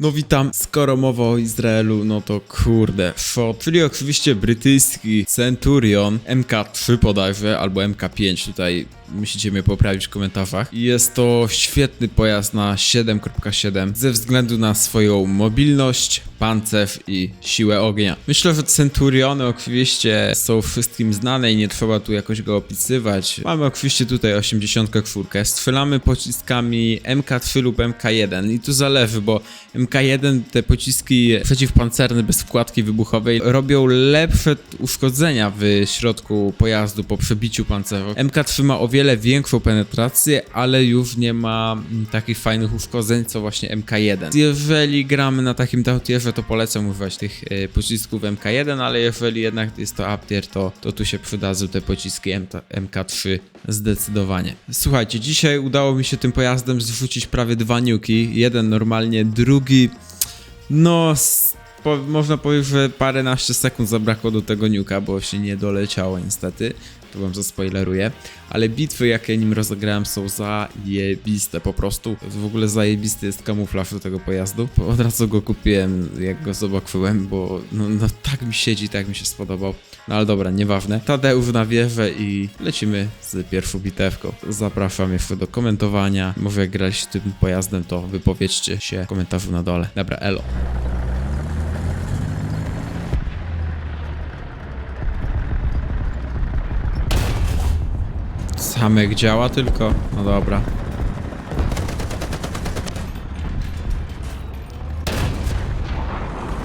No witam, skoro mowa o Izraelu, no to kurde, FOT, czyli oczywiście brytyjski Centurion MK3 bodajże, albo MK5, tutaj musicie mnie poprawić w komentarzach. Jest to świetny pojazd na 7.7 ze względu na swoją mobilność, pancerz i siłę ognia. Myślę, że Centuriony oczywiście są wszystkim znane i nie trzeba tu jakoś go opisywać. Mamy oczywiście tutaj 84, strzelamy pociskami MK3 lub MK1 i tu zależy, bo MK1 te pociski przeciwpancerne bez wkładki wybuchowej robią lepsze uszkodzenia w środku pojazdu po przebiciu pancerza. MK3 ma o wiele większą penetrację, ale już nie ma mm, takich fajnych uszkodzeń co właśnie MK1. Jeżeli gramy na takim tautierze, to polecam używać tych e, pocisków MK1, ale jeżeli jednak jest to aptier, to, to tu się przydadzą te pociski M MK3 zdecydowanie. Słuchajcie, dzisiaj udało mi się tym pojazdem zrzucić prawie dwa niuki. Jeden normalnie, drugi no, po, można powiedzieć, że paręnaście sekund zabrakło do tego niuka, bo się nie doleciało niestety. Tu wam zaspoileruję. Ale bitwy, jakie nim rozegrałem, są zajebiste po prostu. W ogóle zajebisty jest kamuflaż do tego pojazdu. Od razu go kupiłem, jak go zobaczyłem, bo no, no tak mi siedzi, tak mi się spodobał. No ale dobra, nieważne. Tadeusz na wieżę i lecimy z pierwszą bitewką. Zapraszam jeszcze do komentowania. Może jak graliście tym pojazdem, to wypowiedzcie się w komentarzu na dole. Dobra, elo. Samek działa tylko? No dobra.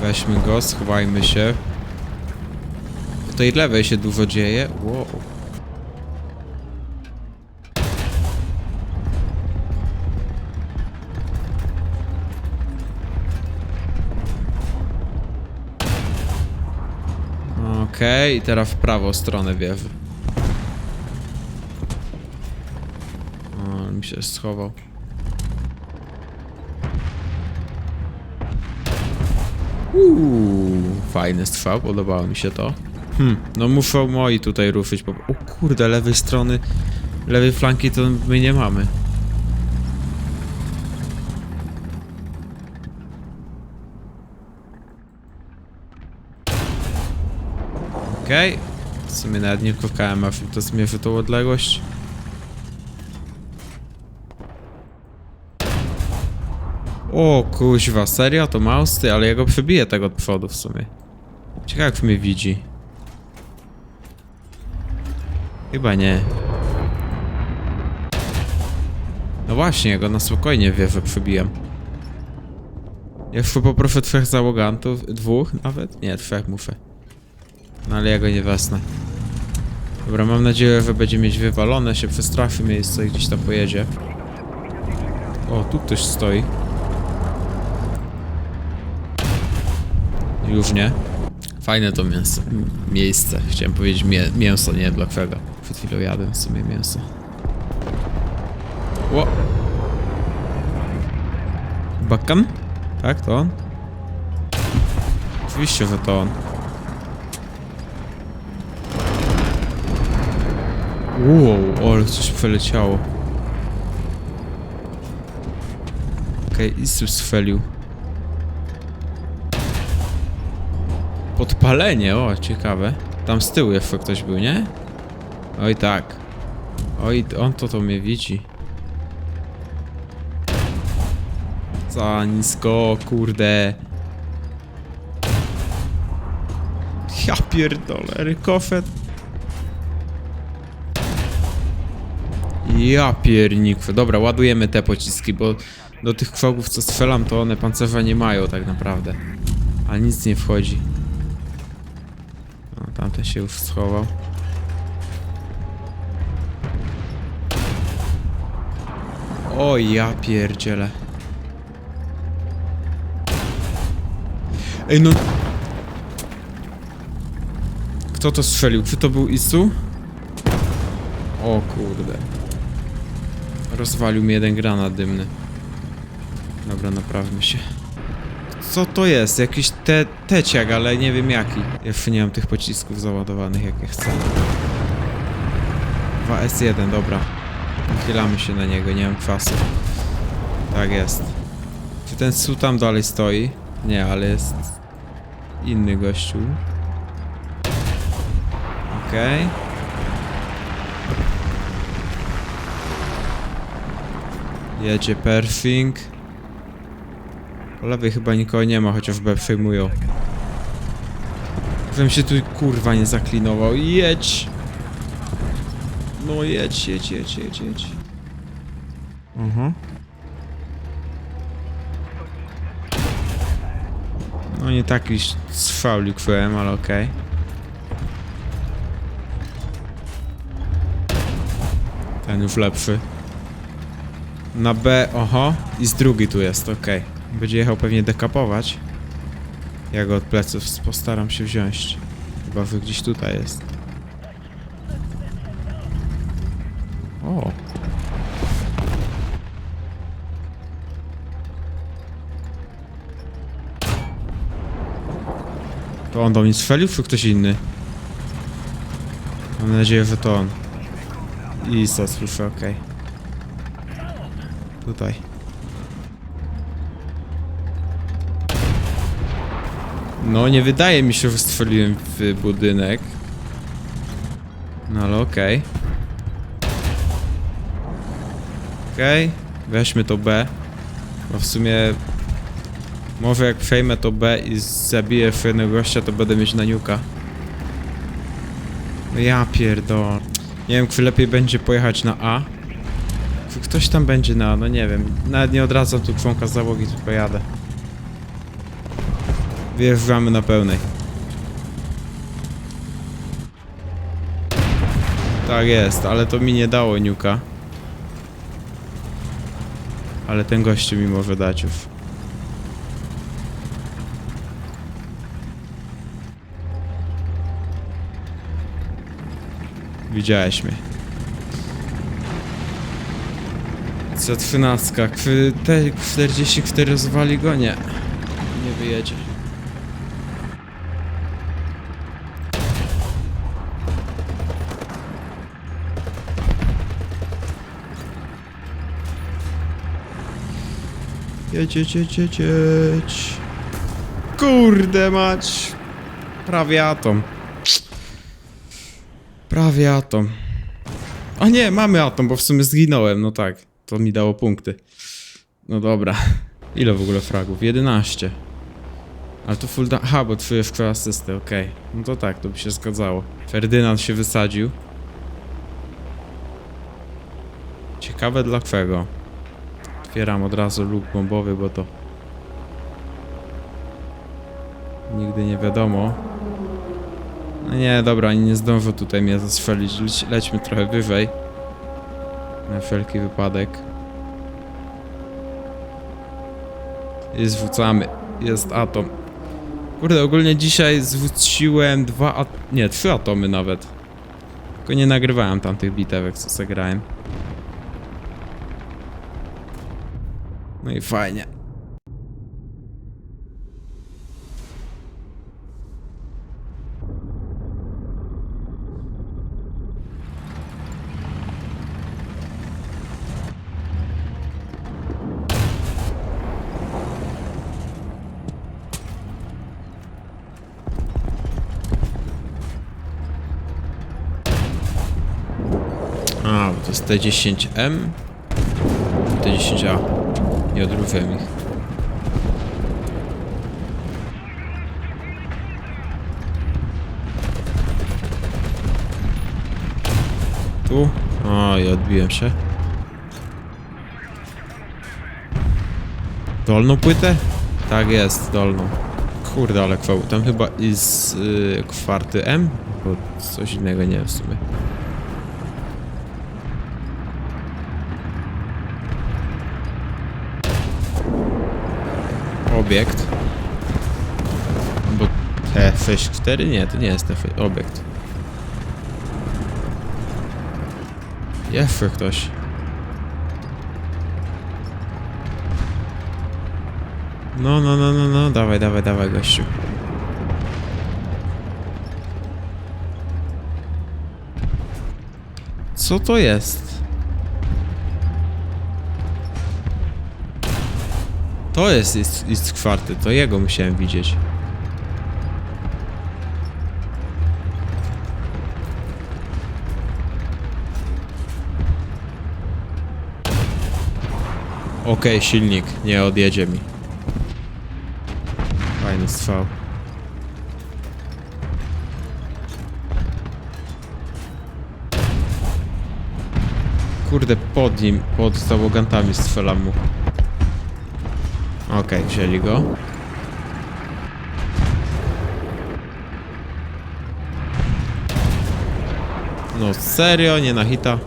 Weźmy go, schowajmy się. W tej lewej się dużo dzieje. Wow. Okej, i teraz w prawą stronę wieży. O, ale mi się schował. Uuu, fajny strzał, podobało mi się to. Hm, no muszą moi tutaj ruszyć. Po... O kurde, lewej strony, lewej flanki to my nie mamy. Okej. W sumie nawet nie klikałem, aż to zmierzy tą odległość. O kuźwa, serio? To mausty? Ale ja go przebiję tego od przodu w sumie. Ciekawe jak mnie widzi. Chyba nie. No właśnie, go na spokojnie wie, że przebijam. Jeszcze poproszę trzech załogantów, dwóch nawet? Nie, trzech muszę. No ale ja go nie wesnę. Dobra, mam nadzieję, że będzie mieć wywalone, się przestrafi miejsce i gdzieś tam pojedzie. O, tu ktoś stoi. Już nie. Fajne to mięso. miejsce. Chciałem powiedzieć mię mięso, nie dla kwego. Przed chwilą jadłem w sumie mięso. Ło! Bakan? Tak, to on? Oczywiście, że to on. Wow, ale coś przeleciało. Okej, okay, Isu strzelił. Podpalenie, o, ciekawe. Tam z tyłu jeszcze ktoś był, nie? Oj tak. Oj, on to to mnie widzi. Za nisko, kurde. Ja pierdolę, rykofet. Ja. Dobra, ładujemy te pociski, bo do tych kwałków co strzelam, to one pancerza nie mają tak naprawdę. A nic nie wchodzi. Tamten się już schował. O ja pierdzielę. Ej no... Kto to strzelił? Czy to był Isu? O kurde. Rozwalił mi jeden granat dymny. Dobra, naprawmy się. Co to jest? Jakiś te teciak, ale nie wiem jaki. Jeszcze nie mam tych pocisków załadowanych, jakie chcę. 2S1, dobra. Chylamy się na niego, nie mam kwasu. Tak jest. Czy ten Su tam dalej stoi? Nie, ale jest inny gościu. Okej. Jedzie Perfing. Po lewej chyba nikogo nie ma, chociaż B przejmują. Żebym się tu kurwa nie zaklinował. Jedź! No jedź, jedź, jedź, jedź, jedź. Mhm. No nie taki sfaulik byłem, ale okej. Ten już lepszy. Na B, oho. I z drugi tu jest, okej. Będzie jechał pewnie dekapować. Ja go od pleców postaram się wziąć. Chyba że gdzieś tutaj jest. O. To on do mnie strzelił, czy ktoś inny? Mam nadzieję, że to on. I co, słyszę, okej. Tutaj. No, nie wydaje mi się, że strzeliłem w budynek. No ale okej. Okej, weźmy to B. Bo w sumie... Może jak przejmę to B i zabiję jednego gościa, to będę mieć na niuka. No ja pierdol. Nie wiem, czy lepiej będzie pojechać na A. Ktoś tam będzie na A, no nie wiem. Nawet nie odradzam tu członka załogi, tylko jadę. Wjeżdżamy na pełnej. Tak jest, ale to mi nie dało niuka. Ale ten gościu mi może dać już. Widziałeś mnie. C13. Kwy- Te 44 zwali go? Nie. Nie wyjedzie. Jedź. Kurde mać. Prawie atom. Prawie atom. A nie, mamy atom, bo w sumie zginąłem, no tak. To mi dało punkty. No dobra. Ile w ogóle fragów? 11. Ale to full da... Aha, bo czujesz szkoła asysty, okej. No to tak, to by się zgadzało. Ferdynand się wysadził. Ciekawe dla kwego. Otwieram od razu luk bombowy, bo to... Nigdy nie wiadomo. No nie, dobra, oni nie zdążą tutaj mnie zastrzelić. Leć, lećmy trochę wyżej. Na wszelki wypadek. I zwrócamy. Jest atom. Kurde, ogólnie dzisiaj zwróciłem dwa. Nie, trzy atomy nawet. Tylko nie nagrywałem tamtych bitewek, co zagrałem. No i fajnie. A, to jest T10M. T10A. Nie odróżniłem ich. Tu? O, i odbiłem się. Dolną płytę? Tak jest, dolną. Kurde, ale kwał. Tam chyba jest y, kwarty M? Bo coś innego nie wiem w sumie. Obiekt. Bo T64? Nie, to nie jest T obiekt. Jeszcze ktoś. No, no, no, no, no, dawaj, dawaj, dawaj, gościu. Co to jest? To jest ist, ist czwarty, to jego musiałem widzieć. Okej, silnik, nie odjedzie mi. Fajny strzał. Kurde, pod nim, pod załogantami strzelam mu. Okej, wzięli go. No serio, nie na hita.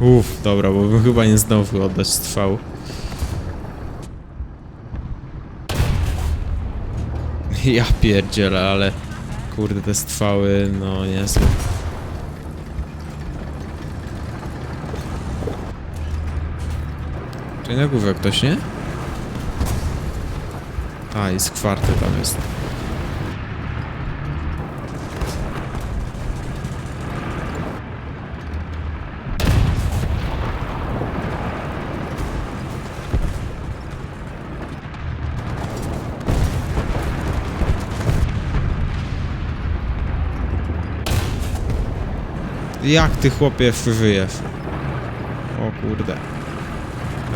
Uff, dobra, bo bym chyba nie znowu oddać strzał. Ja pierdzielę, ale kurde te strzały, no niezłe. Tutaj na górze ktoś, nie? A, jest kwarty tam jest. Jak ty chłopie wyjesz? O kurde.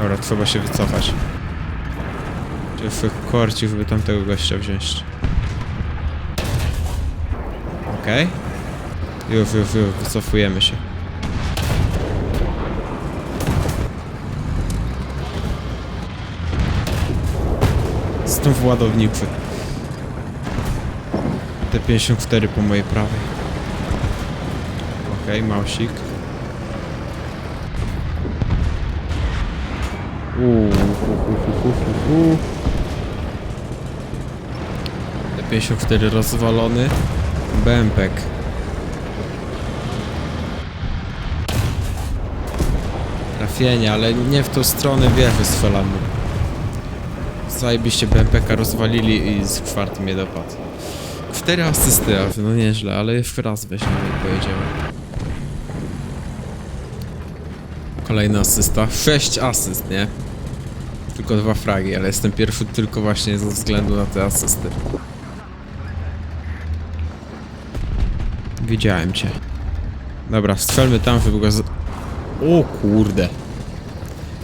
Dobra, trzeba się wycofać. Czy w korci, żeby tamtego gościa wziąć. Okej. Okay. Już, już, już, wycofujemy się. Znów ładowniczy. T54 po mojej prawej. Okej, okay, mausik. Uuu, hu, hu. T54 rozwalony. Bębek. Trafienie, ale nie w tą stronę wieży strzelam. Zajebiście BMPK rozwalili i z czwartym mnie dopadł. Cztery asysty, no nieźle, ale jeszcze raz weźmiemy i pojedziemy. Kolejna asysta. Sześć asyst, nie? Tylko dwa fragi, ale jestem pierwszy tylko właśnie ze względu na te asysty. Widziałem cię. Dobra, strzelmy tam, żeby go z... O kurde.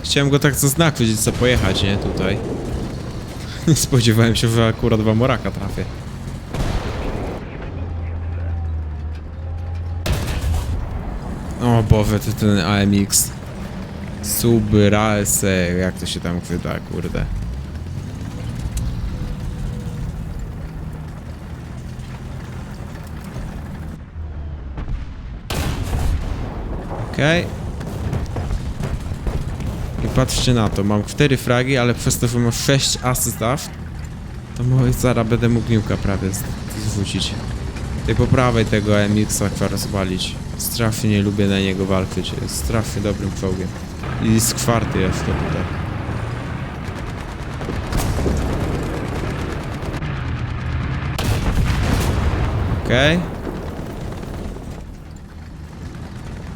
Chciałem go tak zaznaczyć co pojechać, nie? Tutaj. Nie spodziewałem się, że akurat w Amoraka trafię. O Boże, to ten AMX. Subralse, jak to się tam chwyta, kurde. Okej. I patrzcie na to, mam 4 fragi, ale przez to, że mam 6 asystaw, to może zaraz będę mógł niuka prawie zwrócić. Tej po prawej tego MX-a rozwalić. Strasznie nie lubię na niego walczyć, jest strasznie dobrym czołgiem. I z czwarty jeszcze tutaj. Okej.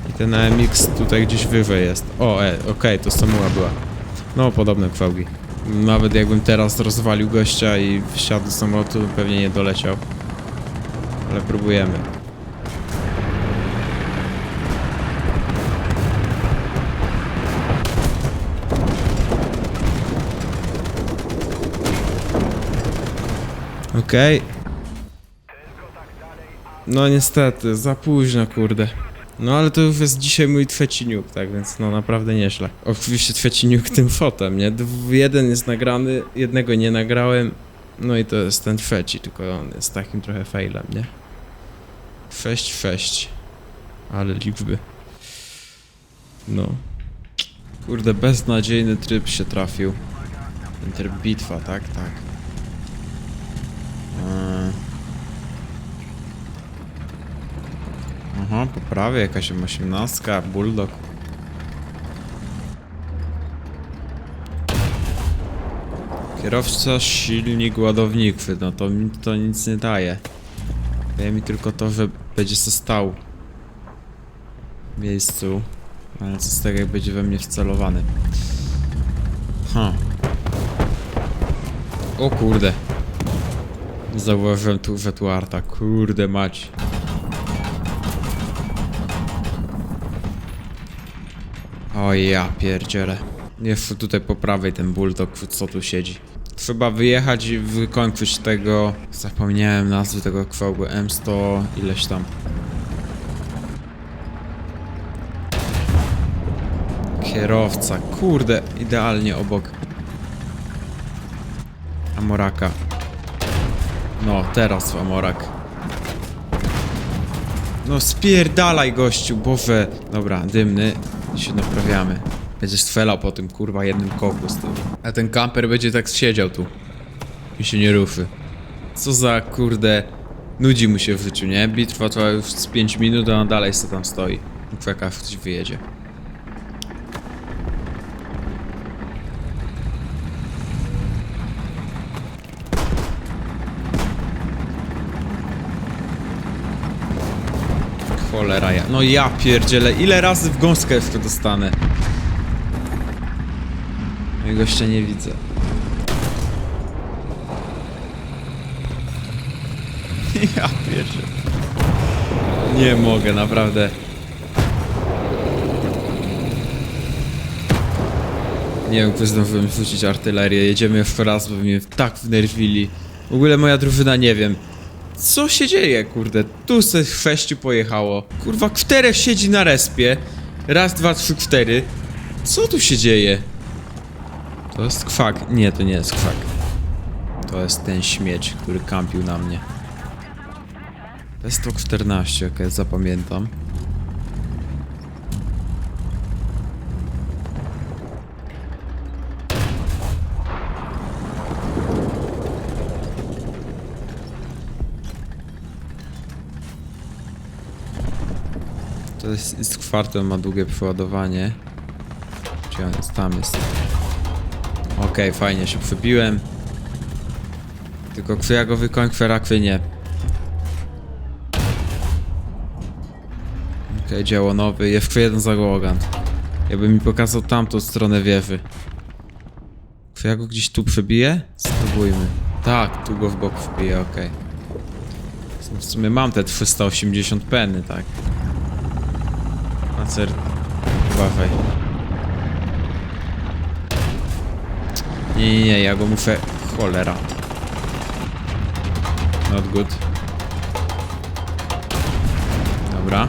I ten AMX tutaj gdzieś wyżej jest. O, e, okej, to Samuła była. No, podobne kwałgi. Nawet jakbym teraz rozwalił gościa i wsiadł do samolotu, pewnie nie doleciał. Ale próbujemy. Okej. No niestety, za późno, kurde. No ale to już jest dzisiaj mój trzeci nuke, tak więc no naprawdę nieźle. Oczywiście trzeci nuke tym fotem, nie? Dw- jeden jest nagrany, jednego nie nagrałem. No i to jest ten trzeci, tylko on jest takim trochę failem, nie? 6-6. Ale liczby. No. Kurde, beznadziejny tryb się trafił. Ten tryb bitwa, tak? Tak. Eee. Aha, po prawej jakaś osiemnastka, bulldog. Kierowca, silnik, ładownik, no to mi to nic nie daje. Daje mi tylko to, że będzie se stał miejscu. Ale co z tego, jak będzie we mnie wcelowany. Ha. O kurde. Zauważyłem tu, że tu arta. Kurde mać. O ja pierdzielę. Jest tutaj po prawej ten bulldog, co tu siedzi. Trzeba wyjechać i wykończyć tego... Zapomniałem nazwy tego kwołgu. M100 ileś tam. Kierowca. Kurde, idealnie obok. Amoraka. No, teraz Amorak. No spierdalaj gościu, boże. Dobra, dymny. Się naprawiamy. Będziesz strzelał po tym kurwa jednym koku z tym. A ten kamper będzie tak siedział tu. I się nie ruszy. Co za kurde... Nudzi mu się w życiu, nie? Bitwa trwa już z 5 minut, a on dalej sobie tam stoi. Aż ktoś wyjedzie. Cholera ja. No ja pierdzielę, ile razy w gąskę jeszcze dostanę? Ja gościa nie widzę. Ja pierdzielę. Nie mogę, naprawdę. Nie wiem, zdążyłem rzucić artylerię. Jedziemy jeszcze raz, bo mnie tak wnerwili. W ogóle moja drużyna nie wiem. Co się dzieje, kurde? Tu se sześciu pojechało. Kurwa, czterech siedzi na respie. Raz, dwa, trzy, cztery. Co tu się dzieje? To jest kwak. Nie, to nie jest kwak. To jest ten śmieć, który kampił na mnie. To jest to 14, ok, zapamiętam. Jest, jest czwarty, on ma długie przeładowanie. Gdzie on jest? Tam jest. Okej, fajnie się przebiłem. Tylko kwy ja go wykończę, rakwy nie. Okej, dzieło nowy. Jeszcze jeden zagłogant. Jakby mi pokazał tamtą stronę wieży. Czy ja go gdzieś tu przebiję? Spróbujmy. Tak, tu go w bok wbiję, okej. W sumie mam te 380 peny, tak. Pancer... Uważaj. Nie, nie, nie, ja go muszę... Cholera. Not good. Dobra.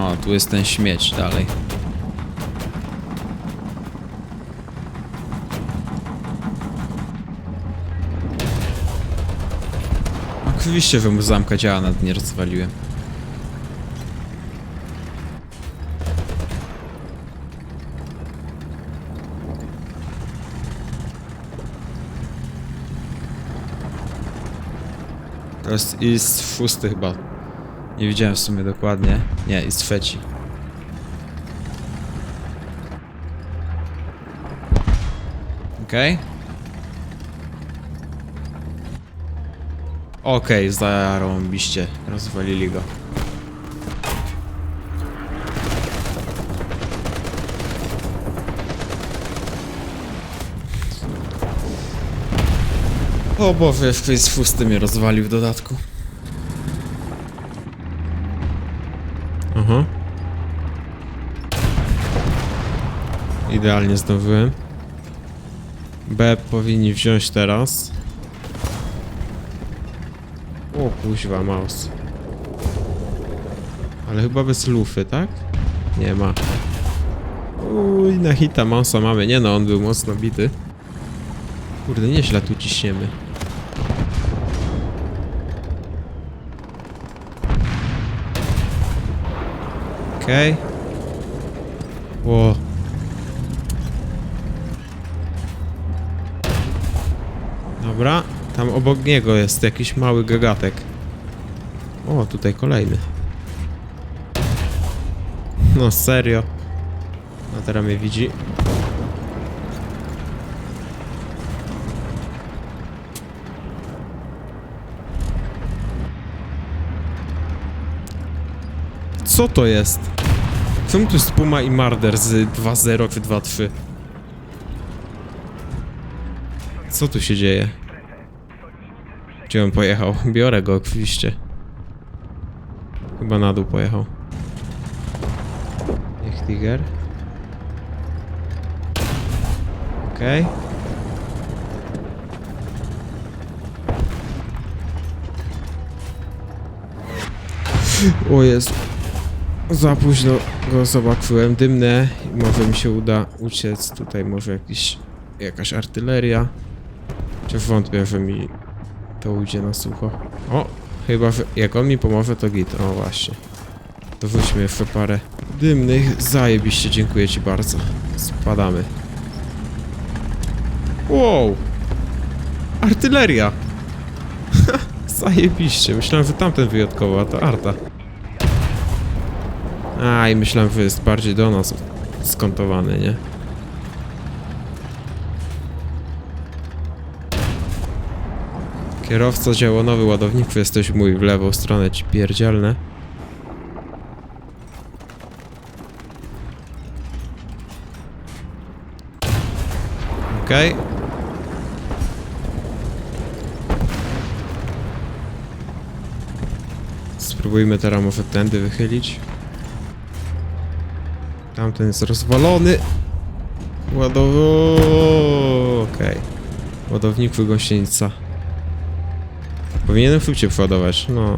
O, tu jest ten śmieć dalej. Oczywiście, że mu zamka działa, nad nie rozwaliłem. To jest jest szósty chyba. Nie widziałem w sumie dokładnie. Nie, jest trzeci. Okej. Okej, zarąbiście. Rozwalili go. O Boże, jeszcze jest fusty mnie rozwalił w dodatku. Aha. Idealnie zdobyłem. B powinni wziąć teraz. Kuźwa, mouse. Ale chyba bez lufy, tak? Nie ma. Uj, na hita mouse'a mamy. Nie no, on był mocno bity. Kurde, nieźle tu ciśniemy. Okej. Okay. Ło. Dobra, tam obok niego jest jakiś mały gagatek. O, tutaj kolejny. No serio. A teraz mnie widzi. Co to jest? Czemu tu jest Puma i Marder z 2-0 czy 2-3? Co tu się dzieje? Gdzie on pojechał? Biorę go oczywiście. Chyba na dół pojechał. Niech Tiger. Okej. O Jezu. Za późno go zobaczyłem. Dymne. Może mi się uda uciec. Tutaj może jakiś, jakaś artyleria. Czy wątpię, że mi to ujdzie na sucho. O! Chyba, jak on mi pomoże, to git. O, właśnie. To wróćmy jeszcze parę dymnych. Zajebiście, dziękuję ci bardzo. Spadamy. Wow! Artyleria! Zajebiście. Myślałem, że tamten wyjątkowo, a to Arta. A, i myślałem, że jest bardziej do nas skontowany, nie? Kierowca działa nowy ładownik, jesteś mój w lewą stronę ci pierdzielne. Okej. Spróbujmy teraz może tędy wychylić. Tamten jest rozwalony. Ładow... Okej. Ładownik wygąsienica. Powinienem szybciej przodować, no.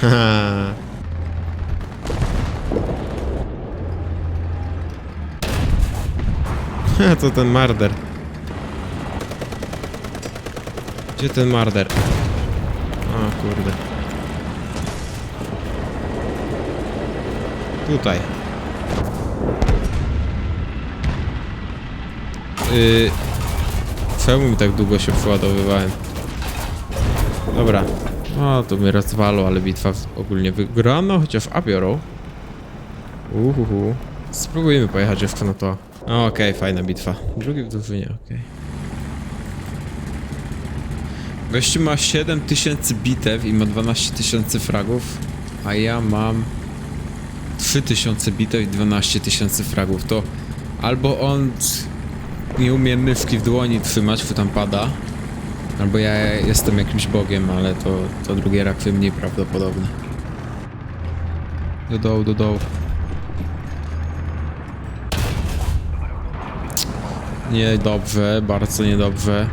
Haha. Ha, to ten marder. Gdzie ten marder? O kurde. Tutaj. Yy... Czemu mi tak długo się przeładowywałem? Dobra. O, to mnie rozwalą, ale bitwa ogólnie wygrano, chociaż A biorą. Uhuhu. Spróbujmy pojechać jeszcze na to. O, Okej, fajna bitwa. Drugi w drużynie, okej. Gościu ma 7000 bitew i ma 12 tysięcy fragów, a ja mam 3000 bitew i 12 tysięcy fragów. To albo on nie umie myszki w dłoni trzymać, bo tam pada, albo ja jestem jakimś bogiem, ale to, to drugie rakwy mniej prawdopodobne. Do dołu, do dołu. Niedobrze, bardzo niedobrze.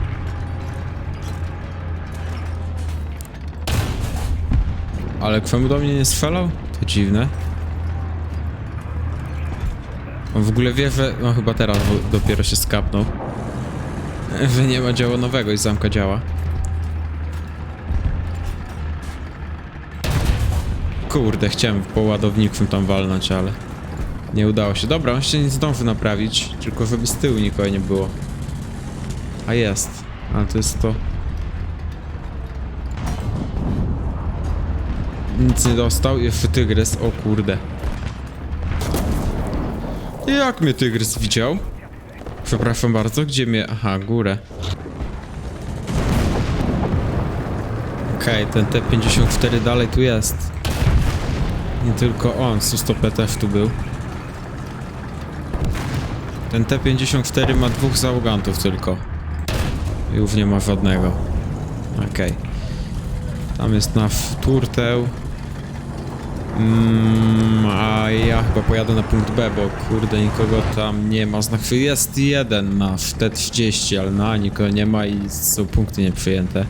Ale czemu do mnie nie strzelał? To dziwne. W ogóle wie, że... No chyba teraz dopiero się skapnął. Że nie ma działu nowego i zamka działa. Kurde, chciałem po ładowniku tam walnąć, ale... Nie udało się. Dobra, on się nie zdąży naprawić, tylko żeby z tyłu nikogo nie było. A jest. Ale to jest to... Nic nie dostał. Jeszcze tygrys. O kurde. Jak mnie tygrys widział? Przepraszam bardzo, gdzie mnie... Aha, górę. Okej, ten T-54 dalej tu jest. Nie tylko on, Su-100P też tu był. Ten T-54 ma dwóch załogantów tylko. Już nie ma żadnego. Okej. Tam jest nasz turteł. Mm, a ja chyba pojadę na punkt B, bo kurde nikogo tam nie ma. Znaczy jest jeden nasz T30, ale na nikogo nie ma i są punkty nieprzyjęte.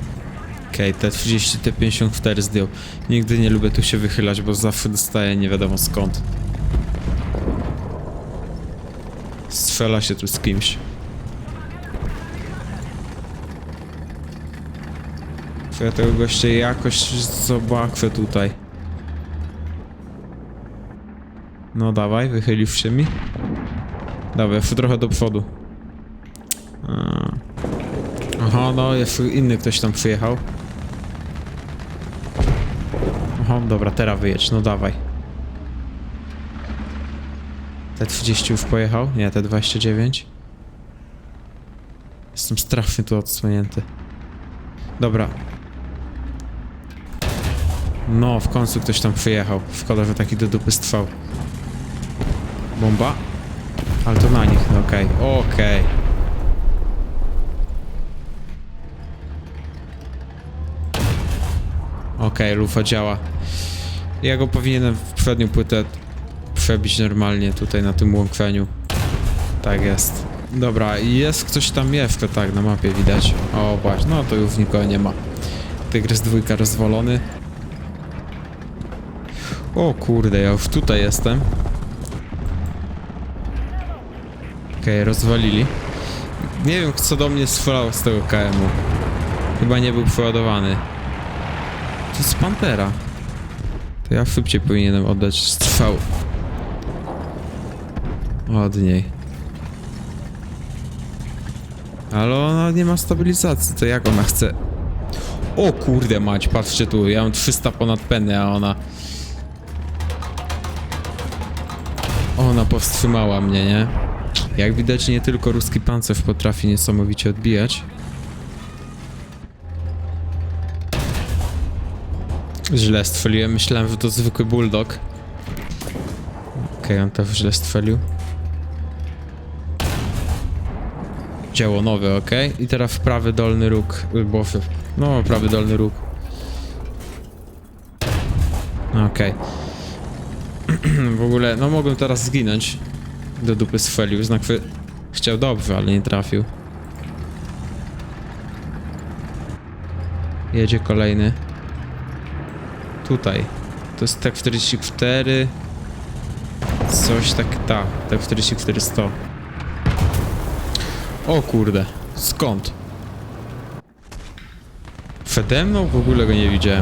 Okej, T30, T54 zdjął. Nigdy nie lubię tu się wychylać, bo zawsze dostaję nie wiadomo skąd. Strzela się tu z kimś. Ja tego gościa jakoś zobaczę tutaj. No dawaj, wychylisz się mi. Dawaj, jeszcze trochę do przodu. Aha, no jeszcze inny ktoś tam przyjechał. Aha, dobra, teraz wyjedź, no dawaj. T30 już pojechał? Nie, T29. Jestem strasznie tu odsłonięty. Dobra. No, w końcu ktoś tam przyjechał. Szkoda, że taki do dupy strwał. Bomba? Ale to na nich, no okej, okej. Okej, lufa działa. Ja go powinienem w przednią płytę przebić normalnie tutaj na tym łąkweniu. Tak jest. Dobra, jest ktoś tam jeszcze, tak, na mapie widać. O, właśnie, no to już nikogo nie ma. Tygrys dwójka rozwalony. O kurde, ja już tutaj jestem. Okej, rozwalili. Nie wiem, co do mnie strzelał z tego KM-u. Chyba nie był przeładowany. To jest Pantera. To ja szybciej powinienem oddać strzał. Od niej. Ale ona nie ma stabilizacji, to jak ona chce... O kurde mać, patrzcie tu, ja mam 300 ponad penny, a ona... Ona powstrzymała mnie, nie? Jak widać nie tylko ruski pancerz potrafi niesamowicie odbijać. Źle strzeliłem, myślałem, że to zwykły bulldog. Okej, on też źle strzelił. Dzieło nowe, ok? I teraz prawy dolny róg, bo no prawy dolny róg. Okej. w ogóle, no mogłem teraz zginąć. Do dupy strzelił, znak wy... Chciał dobrze, ale nie trafił. Jedzie kolejny. Tutaj. To jest tak 44. Coś tak, ta. Tak 44 100. O kurde. Skąd? Przede mną? W ogóle go nie widziałem.